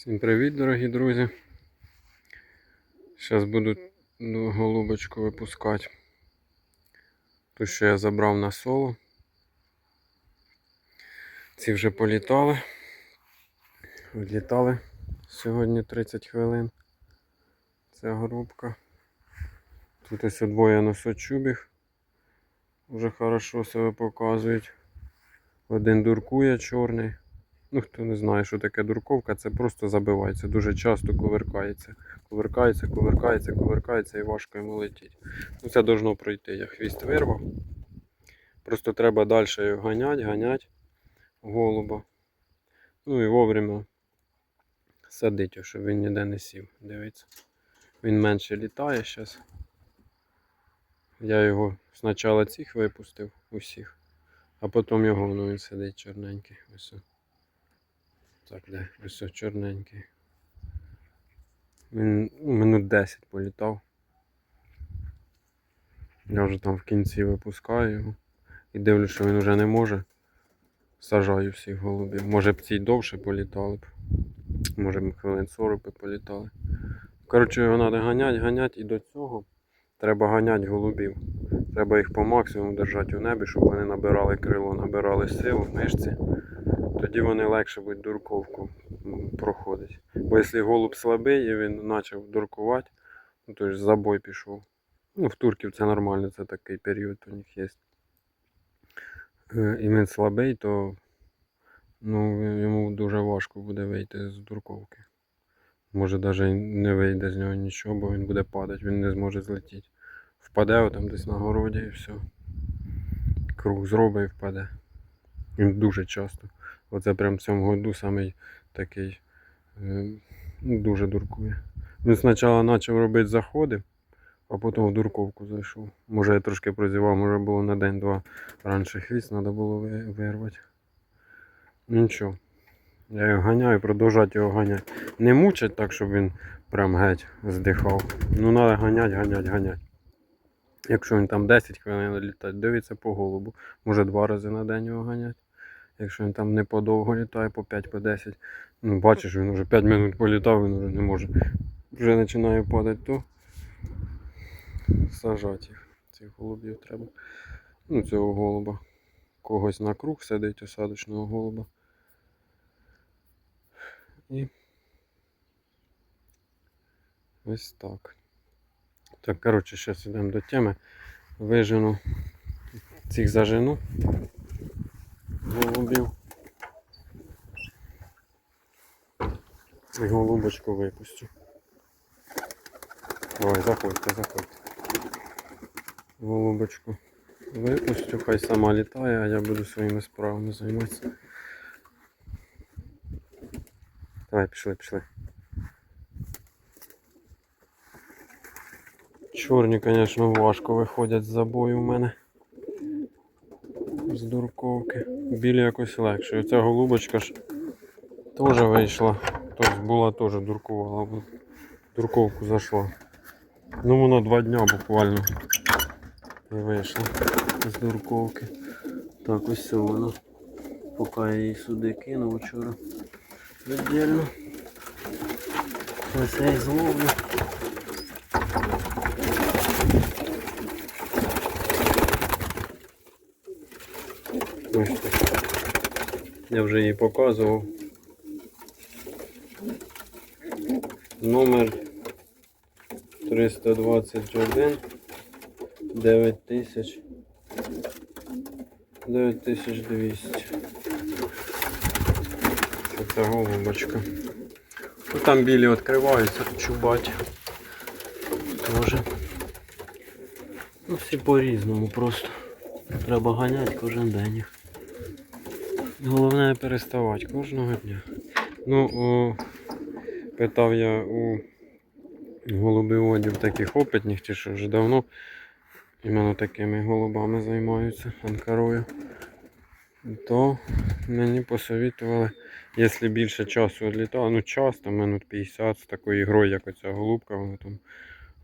Всім привіт, дорогі друзі. Зараз буду ну, голубочку випускати. Ту, що я забрав на соло. Ці вже політали. Відлітали сьогодні 30 хвилин. Ця грубка. Тут ось двоє носочубів. Вже хорошо себе показують. Один дуркує чорний. Ну, хто не знає, що таке дурковка, це просто забивається. Дуже часто кувиркається. Кувиркається, кувиркається, кувиркається і важко йому летіть. Ну, це должно пройти. Я хвіст вирвав. Просто треба далі його ганять, ганять голуба. Ну і вовремя садить, його, щоб він ніде не сів. Дивіться. Він менше літає зараз. Я його спочатку цих випустив усіх, а потім його ну, він сидить чорненький. Ось. Так, де? Ось чорненький. Він ну, минут 10 політав. Я вже там в кінці випускаю його. І дивлюсь, що він вже не може. Сажаю всіх голубів. Може б ці довше політали б. Може б хвилин 40 би політали. Коротше, його треба ганять і до цього треба ганять голубів. Треба їх по максимуму держати у небі, щоб вони набирали крило, набирали силу, мишці. Тоді вони легше будуть дурковку проходить. Бо якщо голуб слабий і він почав дуркувати, ну, то ж забой пішов. Ну, в турків це нормально, це такий період у них є. Е, І він слабий, то ну, йому дуже важко буде вийти з дурковки. Може навіть не вийде з нього нічого, бо він буде падати, він не зможе злетіти. Впаде там десь на городі і все. Круг зробить і впаде. Він дуже часто. Оце прям в цьому году самий такий е, ну, дуже дуркує. Він спочатку почав робити заходи, а потім в дурковку зайшов. Може я трошки прозівав, може було на день-два раніше хвіст, треба було вирвати. Ну нічого. Я його ганяю, продовжати його ганяти. Не мучать так, щоб він прям геть здихав. Ну треба ганять, ганять, ганять. Якщо він там 10 хвилин літає, дивиться по голубу. Може два рази на день його ганять. Якщо він там не подовго літає, по 5 по 10. Ну, бачиш, він вже 5 минут політав, він вже не може. Вже починає падати, то сажати їх. Цих голубів треба. Ну, цього голуба. Когось на круг сидить осадочного голуба. І ось так. Так, коротше, зараз йдемо до теми. Вижену цих зажену голубів. І голубочку випустю. Давай, заходьте, заходьте. Голубочку випустю, хай сама літає, а я буду своїми справами займатися. Давай, пішли, пішли. Чорні, звісно, важко виходять з забою в мене. З дурковки. Білі якось легше. Оця голубочка ж теж вийшла. Тобто була теж дуркувала. Дурковку зайшла. Ну вона два дня буквально і вийшла з дурковки. Так, ось це вона. Поки я її сюди кинув вчора. Віддільно. Ось я її зловлю. Ось так. Я вже її показував. Номер 321 9000 9200. Це ця голубочка. Ну, там білі відкриваються, чубаті. Тоже. Ну, всі по-різному просто. Треба ганяти кожен день їх. Головне не переставати кожного дня. Ну, о, питав я у голубіводів таких опитних, чи що вже давно іменно такими голубами займаються анкарою. То мені посовітували, якщо більше часу відлітає, ну часто, минут 50 з такою грою, як оця голубка, вона там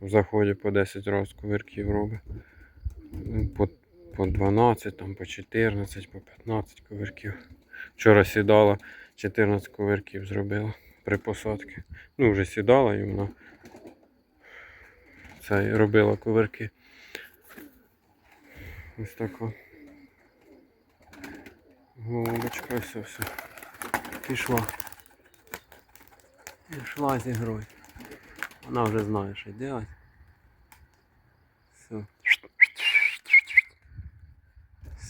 в заході по 10 разів кувирків робить. По, по 12, там, по 14, по 15 кувирків. Вчора сідала, 14 кувирків зробила при посадці. Ну, вже сідала і вона це і робила кувирки. Ось така. Голубочка, все, все. Пішла. Пішла з ігрою. Вона вже знає, що робити. Все.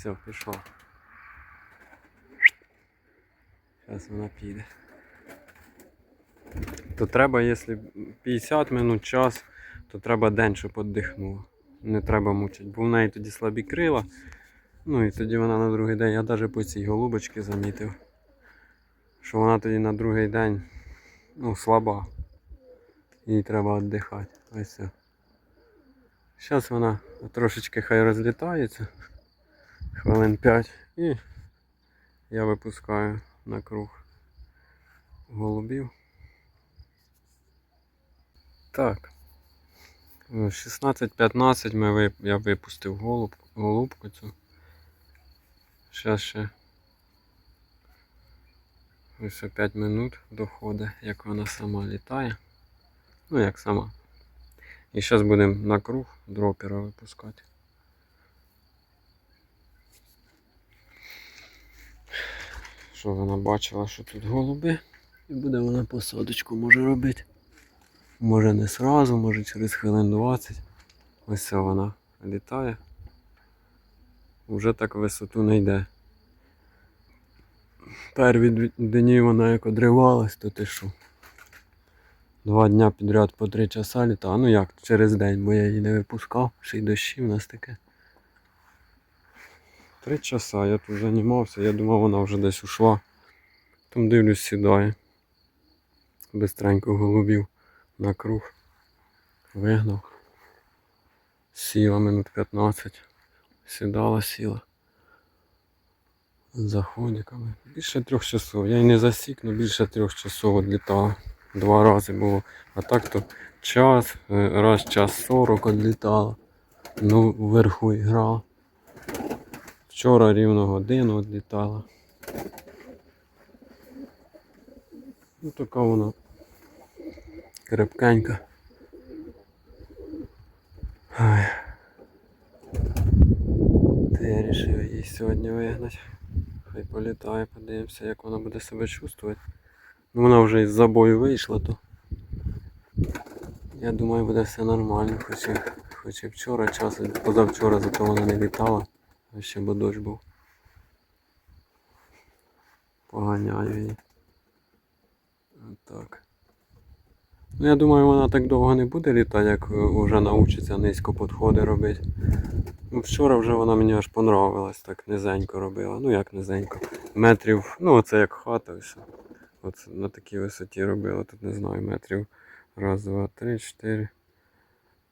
Все, пішла. Зараз вона піде. То треба, якщо 50 минут, час, то треба день, щоб віддихнула. Не треба мучити, бо в неї тоді слабі крила. Ну і тоді вона на другий день, я навіть по цій голубочці замітив, що вона тоді на другий день ну, слаба. Їй треба віддихати. Ось все. Зараз вона трошечки хай розлітається. Хвилин 5 і я випускаю на круг голубів. Так. 16-15 ми я випустив голуб... голубку цю. Зараз ще ось 5 минут доходить, як вона сама літає. Ну як сама. І зараз будемо на круг дропера випускати. Що вона бачила, що тут голуби. І буде вона посадочку може робити. Може не сразу, може через хвилин 20. Ось це вона літає. Уже так висоту не йде. Перві дні вона як одривалась, то ти що. Два дня підряд по три часа літала. Ну як, через день, бо я її не випускав, ще й дощі в нас таке. Три часа я тут займався, я думав вона вже десь ушла. Там дивлюсь, сідає. Бистренько голубів на круг. Вигнав. Сіла минут 15. Сідала, сіла. З заходиками. Більше трьох часов. Я й не засік, але більше трьох часов відлітала. Два рази було. А так то час, е, раз час 40 відлітала. Ну, вверху і грала. Вчора рівно годину відлітала. Ну така вона крепкенька. Ой. Та я вирішив її сьогодні вигнати. Хай політає, подивимося, як вона буде себе чувствувати. Ну вона вже із забою вийшла, то я думаю буде все нормально, хоч і, хоч і вчора час, позавчора зато вона не літала, ще бо дощ був. Поганяю її. Отак. Ну я думаю вона так довго не буде літати, як е, вже научиться низько підходи робити. Ну, вчора вже вона мені аж понравилась, так низенько робила. Ну як низенько. Метрів, ну оце як хата все. От на такій висоті робила, тут не знаю, метрів. Раз, два, три, чотири,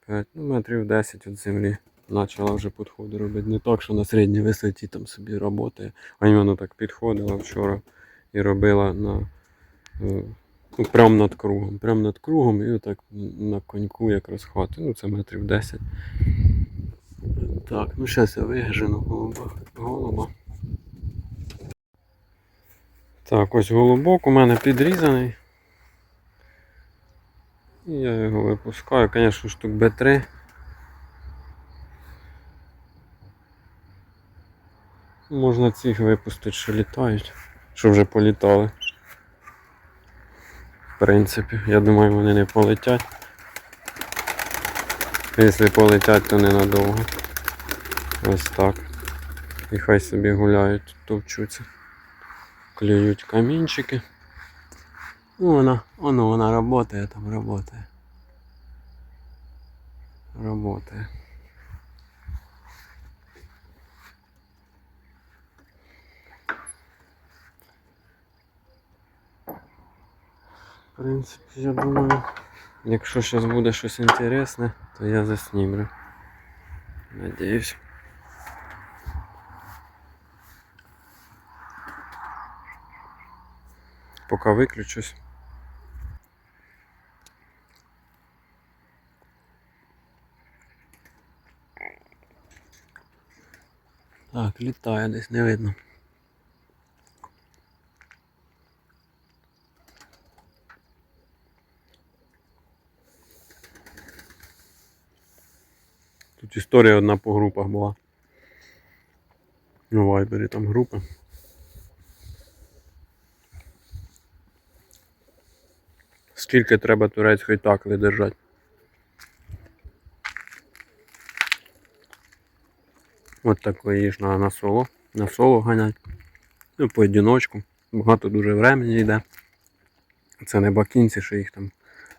п'ять, ну метрів 10 від землі. Почала вже підходи робити. Не так, що на середній висоті там собі працює. А іменно так підходила вчора і робила на. е, Ну, прямо над кругом. Прямо над кругом і отак на коньку якраз хати. Ну це метрів 10. Так, ну зараз я вигажену голуба. голуба. Так, ось голубок у мене підрізаний. І я його випускаю, звісно, штук Б3. Можна цих випустити, що літають, що вже політали. В принципі, я думаю, вони не полетять. Якщо полетять, то ненадовго. Ось так. І хай собі гуляють, товчуться. Клюють камінчики. Ну, вона, воно, вона работає там, работає. Работає. В принципі, я думаю, якщо зараз буде щось інтересне, то я заснімлю. Надіюсь. Поки виключусь. Так, літає десь, не видно. Тут історія одна по групах була. У Вайбері там групи. Скільки треба турецької такли держати? От такої їж на, на соло. На соло ганять. Ну, по одиночку. Багато дуже времени йде. Це не бакінці, що їх там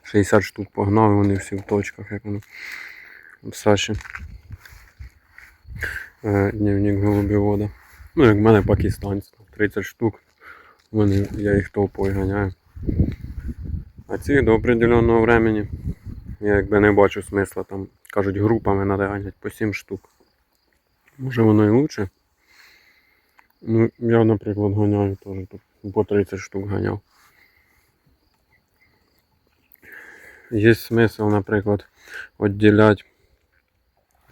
60 штук погнав, і вони всі в точках, як воно Саші. Е, Дневник голубівода. Ну, як в мене пакистанці, 30 штук. Вони, я їх толпою ганяю. А ці до определенного времени я якби не бачу смисла там, кажуть, групами треба ганяти по 7 штук. Може воно і лучше. Ну, я, наприклад, ганяю теж тут по 30 штук ганяв. Є смисл, наприклад, відділяти,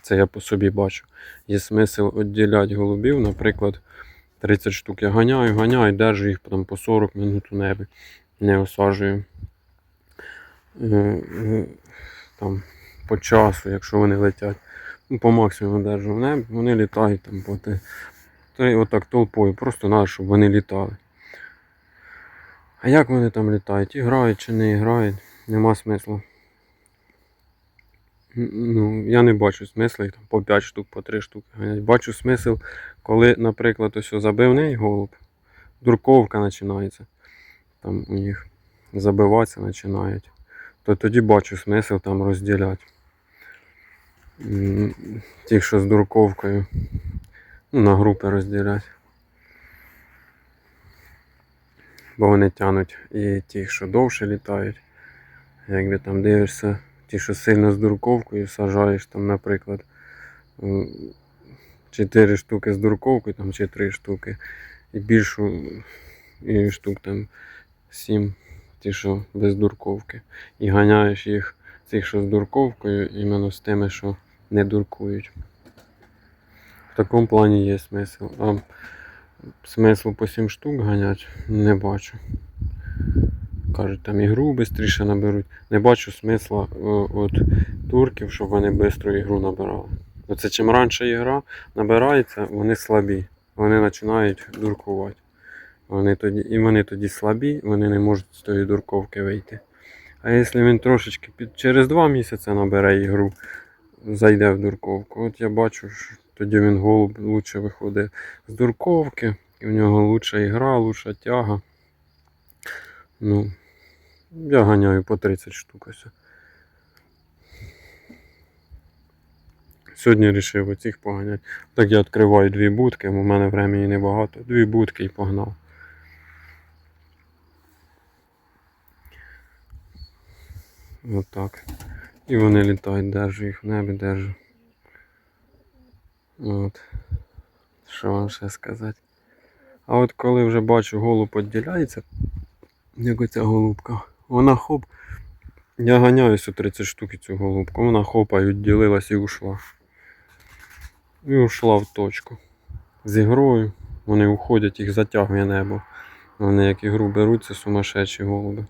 це я по собі бачу, є смисл відділяти голубів, наприклад, 30 штук я ганяю, ганяю, держу їх там по 40 минут у небі, не осаджую. Е, е, Там, по часу, якщо вони летять. Ну, по максимуму держу в небі, вони літають там по те. Та отак толпою, просто треба, щоб вони літали. А як вони там літають? І грають чи не грають, нема смислу. Ну, я не бачу смисла там по 5 штук, по 3 штуки ганять. Бачу смисл, коли, наприклад, ось забивний голуб, дурковка починається. Там у них забиватися починають. То тоді бачу смисл там розділяти. Ті, що з дурковкою. Ну, на групи розділяти. Бо вони тянуть і ті, що довше літають. Якби там дивишся, ті, що сильно з дурковкою сажаєш, там, наприклад, 4 штуки з дурковкою, там, чи 3 штуки, і більшу і штук там 7, ті, що без дурковки. І ганяєш їх, цих, що з дурковкою, іменно з тими, що не дуркують. В такому плані є смисл. А смислу по 7 штук ганять не бачу. Кажуть, там ігру швидше наберуть. Не бачу смисла от турків, щоб вони швидко ігру набирали. Оце чим раніше ігра набирається, вони слабі. Вони починають дуркувати. Вони тоді, і вони тоді слабі, вони не можуть з тої дурковки вийти. А якщо він трошечки під, через 2 місяці набере ігру, зайде в дурковку. От я бачу, що тоді він голуб лучше виходить з дурковки, і в нього лучша ігра, лучша тяга. Ну, я ганяю по 30 штук ось. Сьогодні вирішив оцих поганяти. Так я відкриваю дві будки, у мене времени небагато. Дві будки і погнав. Отак. І вони літають, держу їх в небі, держу. От. Що вам ще сказати? А от коли вже бачу голуб відділяється, як оця голубка, вона хоп. Я ганяюся 30 штук цю голубку, вона хопа і відділилась і ушла. І ушла в точку. З ігрою. Вони уходять, їх затягує небо. Вони як ігру беруть, сумасшедші голуби.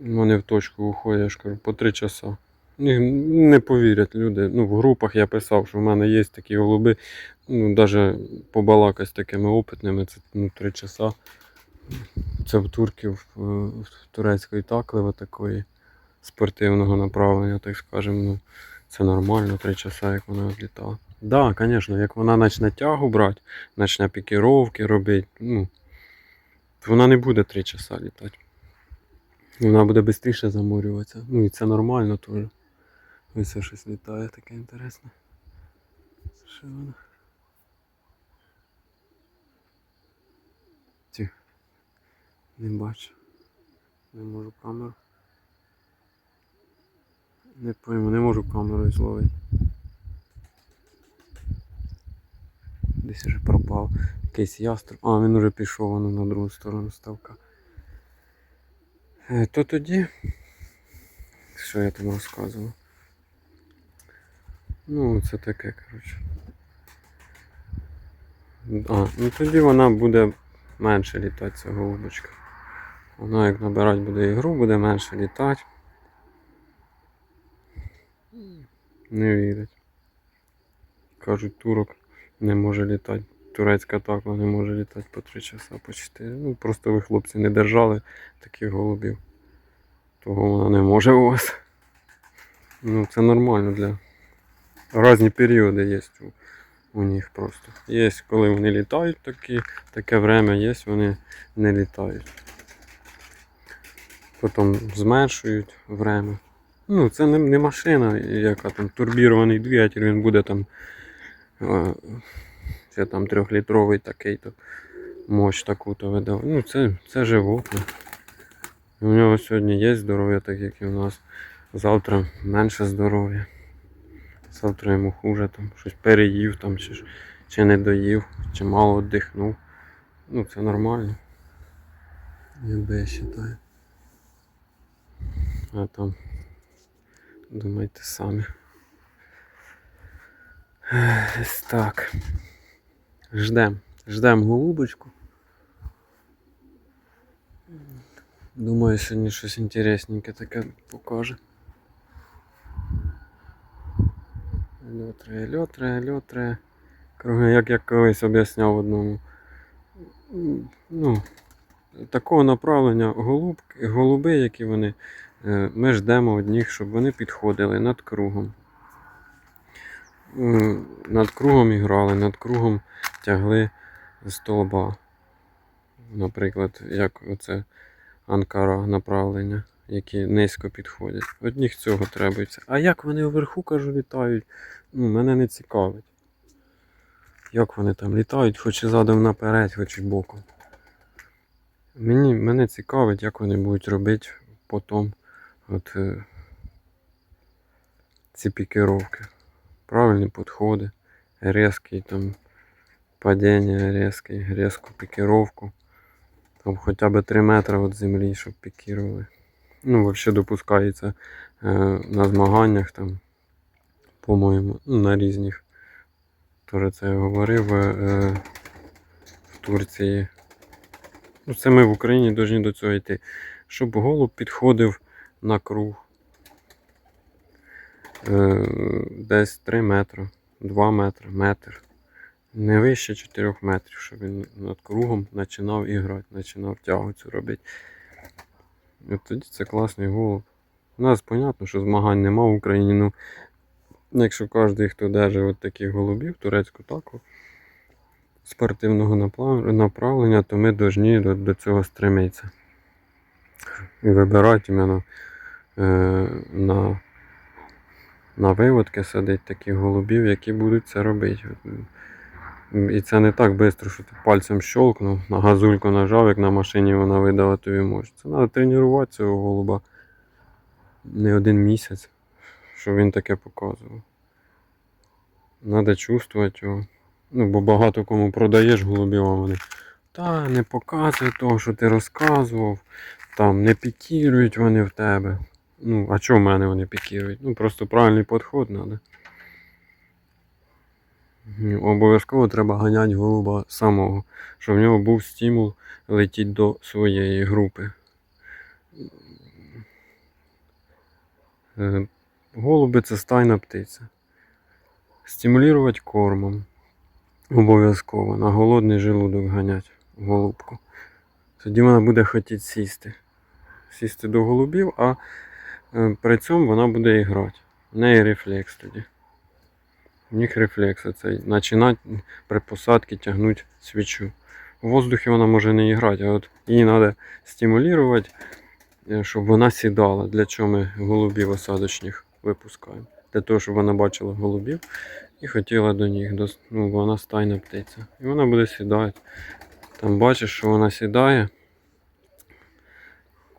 Вони в точку уходять, я ж кажу, по 3 часа. Не повірять люди. Ну, в групах я писав, що в мене є такі голуби. Ну, навіть побалакати з такими опитними, це ну, 3 часа. Це в турків е, турецької такливи такої спортивного направлення, так скажемо. Ну, це нормально, 3 часа, як вона відлітала. Так, да, звісно, як вона почне тягу брати, почне пікіровки робити, ну, то вона не буде 3 часа літати. Вона буде швидше заморюватися. Ну і це нормально теж. Ось щось літає таке інтересне. Що воно? Ті. Не бачу. Не можу камеру. Не пойму, не можу камерою зловити. Десь вже пропав. Якийсь яструб. А, він уже пішов воно на другу сторону ставка. Е, То тоді. Що я там розказував? Ну, це таке, коротше. А, ну тоді вона буде менше літати, ця голубочка. Вона як набирати буде ігру, буде менше літати. Не вірять. Кажуть, турок не може літати. Турецька такла не може літати по 3 часа, по 4. Ну, просто ви, хлопці, не держали таких голубів. Того вона не може у вас. Ну, це нормально для. Різні періоди є у, у них просто. Є, коли вони літають такі, таке время, є, вони не літають. Потім зменшують время. Ну, це не, не машина, яка там турбірований двигатель, він буде там. Ще там трьохлітровий такий то мощ таку-то видав. Ну, це, це животне. У нього сьогодні є здоров'я, так як і у нас. Завтра менше здоров'я. Завтра йому хуже там, щось переїв там, чи, чи не доїв, чи мало віддихнув. Ну, це нормально. Якби я вважаю. А там думайте самі. Так. Ждем. Ждем голубочку. Думаю, сьогодні щось інтересненьке таке покаже. Льотре, льотре, льотре. Круги, як я колись об'ясняв одному. Ну, такого направлення голубки, голуби, які вони, ми ждемо від них, щоб вони підходили над кругом. Над кругом і грали, над кругом тягли столба. Наприклад, як оце Анкара направлення, які низько підходять. Одніх цього требується. А як вони вверху, кажу, літають, ну, мене не цікавить. Як вони там літають, хоч і задом наперед, хоч і боком. Мені, мене цікавить, як вони будуть робити потім от, е, ці пікіровки. Правильні підходи, різкий там падіння, різкий, різку пікіровку. Там хоча б 3 метри від землі, щоб пікірували. Ну, взагалі допускається е, на змаганнях там, по-моєму, ну, на різних. Тоже це я говорив е, в Турції. Ну, це ми в Україні повинні до цього йти. Щоб голуб підходив на круг. Е, десь 3 метри, 2 метри, метр. Не вище 4 метрів, щоб він над кругом починав іграти, починав тягу робити. І тоді це класний голуб. У нас, зрозуміло, що змагань нема в Україні. Ну, якщо кожен, хто держить от таких голубів, турецьку таку спортивного направлення, то ми повинні до, до цього стремитися. І вибирати іменно на, на виводки садить таких голубів, які будуть це робити. І це не так швидко, що ти пальцем щолкнув, на газульку нажав, як на машині вона видала тобі мощь. Це треба тренувати цього голуба не один місяць, щоб він таке показував. Треба чувствувати його. Ну, бо багато кому продаєш голубів, а вони. Та не показуй того, що ти розказував, там не пікірують вони в тебе. Ну, а чого в мене вони пікірують? Ну, просто правильний підход треба. Обов'язково треба ганяти голуба самого, щоб в нього був стимул летіти до своєї групи. Е, Голуби це стайна птиця. Стимулювати кормом. Обов'язково. На голодний желудок ганять голубку. Тоді вона буде хотіти сісти. Сісти до голубів, а при цьому вона буде і грати. В неї рефлекс тоді. У них рефлекс оцей. Починати при посадці тягнути свічу. У воздухі вона може не грати, а от її треба стимулювати, е, щоб вона сідала. Для чого ми голубів осадочних випускаємо? Для того, щоб вона бачила голубів і хотіла до них. Ну, вона стайна птиця. І вона буде сідати. Там бачиш, що вона сідає.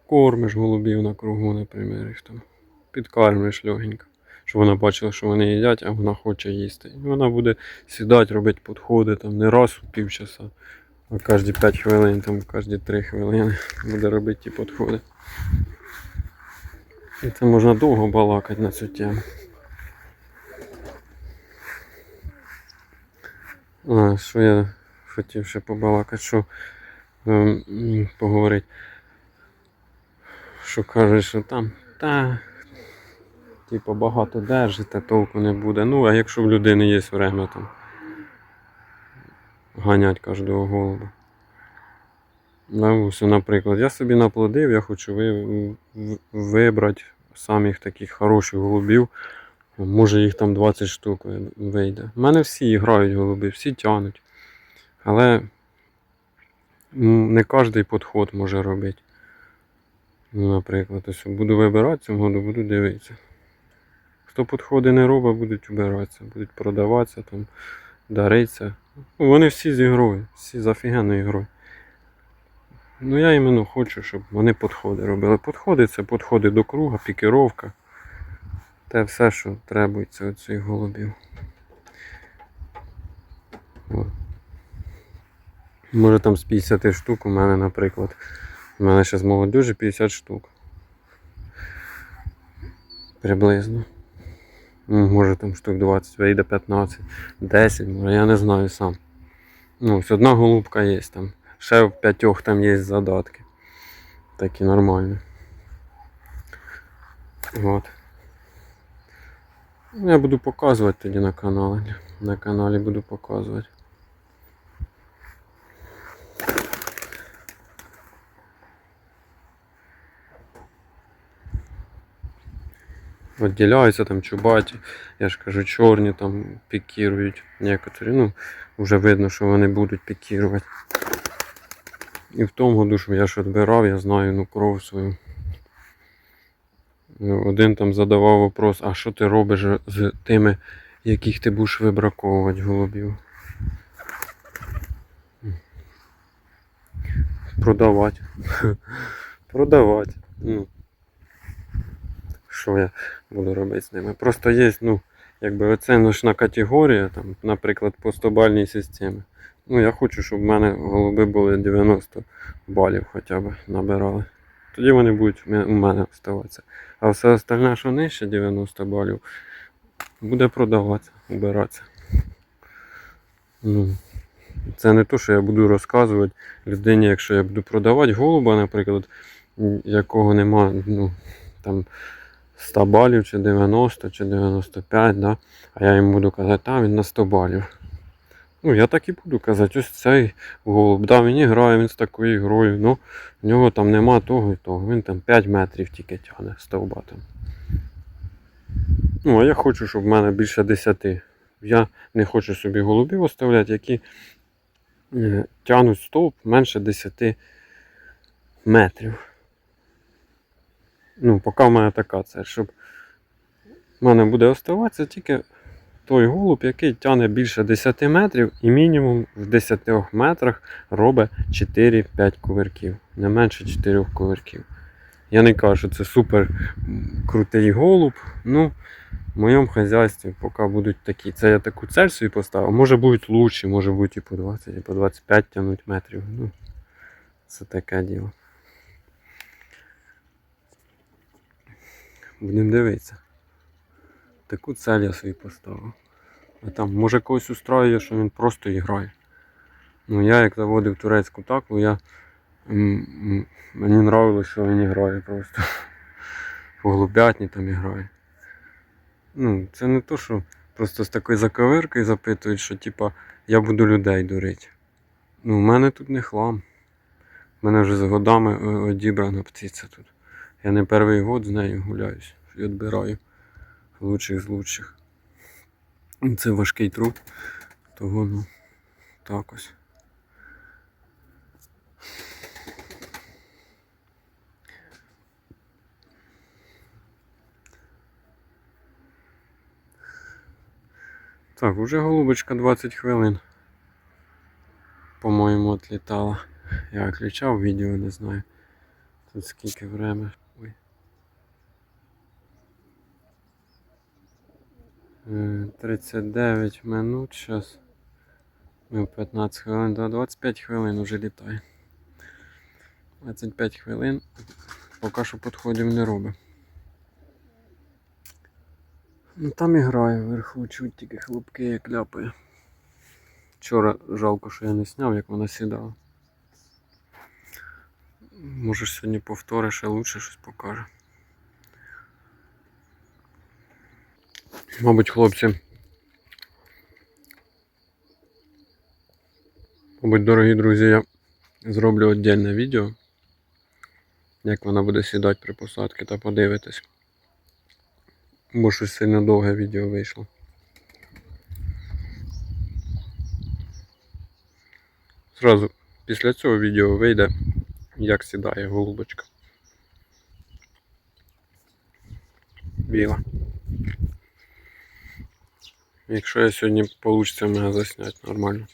Кормиш голубів на кругу, наприклад, їх там. Підкармлюєш легенько. Щоб вона бачила, що вони їдять, а вона хоче їсти. І вона буде сідати, робити підходи там не раз у півчаса, а кожні 5 хвилин, там кожні 3 хвилини буде робити ті підходи. І це можна довго балакати на цю тему. А, що я хотів ще побалакати, що ем, поговорити. Що кажуть, що там, та типу, багато держите, толку не буде. Ну, а якщо в людини є время там ганять кожного голуба. Ось, наприклад, я собі наплодив, я хочу ви, вибрати самих таких хороших голубів. Може їх там 20 штук вийде. У мене всі грають голуби, всі тянуть. Але не кожен підход може робити. Ну, наприклад, ось буду вибирати цього году, буду дивитися. Хто підходи не робить, будуть вибиратися, будуть продаватися, там, даритися. Ну, вони всі з ігрою, всі з офігенною ігрою. Ну я іменно хочу, щоб вони підходи робили. Підходи це підходи до круга, пікіровка. Те все, що требується від цих голубів. Може там з 50 штук у мене, наприклад. У мене ще з молодежі 50 штук. Приблизно. Ну, Може там штук 20, вийде 15, 10, може, я не знаю сам. Ну, ось одна голубка є там. Ще в п'ятьох там є задатки. Такі нормальні. От. Ну, Я буду показувати тоді на каналі. На каналі буду показувати. Відділяються там чубаті, я ж кажу, чорні там пікірують некоторі. Ну, вже видно, що вони будуть пікірувати. І в тому году, що я ж відбирав, я знаю ну, кров свою. Ну, Один там задавав вопрос, а що ти робиш з тими, яких ти будеш вибраковувати голубів? Продавати. Продавати. Ну. Що я буду робити з ними? Просто є, ну, якби оціночна категорія, там, наприклад, по 100 бальній системі. Ну, я хочу, щоб в мене голуби були 90 балів хоча б набирали. Тоді вони будуть у мене оставатися. А все остальне, що нижче 90 балів, буде продаватися, убиратися. Ну, це не то, що я буду розказувати людині, якщо я буду продавати голуба, наприклад, якого нема, ну, там 100 балів, чи 90, чи 95, да? а я йому буду казати, та він на 100 балів. Ну, я так і буду казати, ось цей голуб, да, він грає, він з такою грою, ну, в нього там нема того і того. Він там 5 метрів тільки тягне стовба там. Ну, а я хочу, щоб в мене більше 10. Я не хочу собі голубів оставляти, які е, тягнуть стовп менше 10 метрів. Ну, поки в мене така це, щоб в мене буде оставатися тільки той голуб, який тягне більше 10 метрів і мінімум в 10 метрах робить 4-5 кувирків. Не менше 4 кувирків. Я не кажу, що це супер крутий голуб. Ну, в моєму хазяйстві поки будуть такі. Це я таку цель собі поставив. Може будуть лучші, може бути і по 20, і по 25 тягнуть метрів. Ну, це таке діло. Будемо дивитися. Таку цель я собі поставив. А там, може когось устроює, що він просто грає. Ну я як заводив турецьку таку, я, мені нравилось, що він грає просто. По голубятні там грає. Ну, це не то, що просто з такою заковиркою запитують, що типа я буду людей дурити. Ну, в мене тут не хлам. У мене вже з годами е, одібрана птиця тут. Я не перший год з нею гуляюсь і відбираю лучших з лучших. Це важкий труд, того ну так ось. Так, уже голубочка 20 хвилин. По-моєму, отлітала. Я включав відео, не знаю. Тут скільки время. Ой. Е, 39 минут зараз. Ну, 15 хвилин, да, 25 хвилин вже літає. 25 хвилин. Поки що підходів не робить. Ну там і грає вверху, чуть тільки хлопки як ляпає. Вчора жалко, що я не зняв, як вона сідала. Може сьогодні повториш, а лучше щось покаже. Мабуть, хлопці. Мабуть, дорогі друзі, я зроблю віддільне відео, як вона буде сідати при посадці та подивитись. Бо щось сильно довге відео вийшло. Зразу після цього відео вийде, як сідає голубочка. Біла. Якщо я сьогодні вийде мене засняти нормально.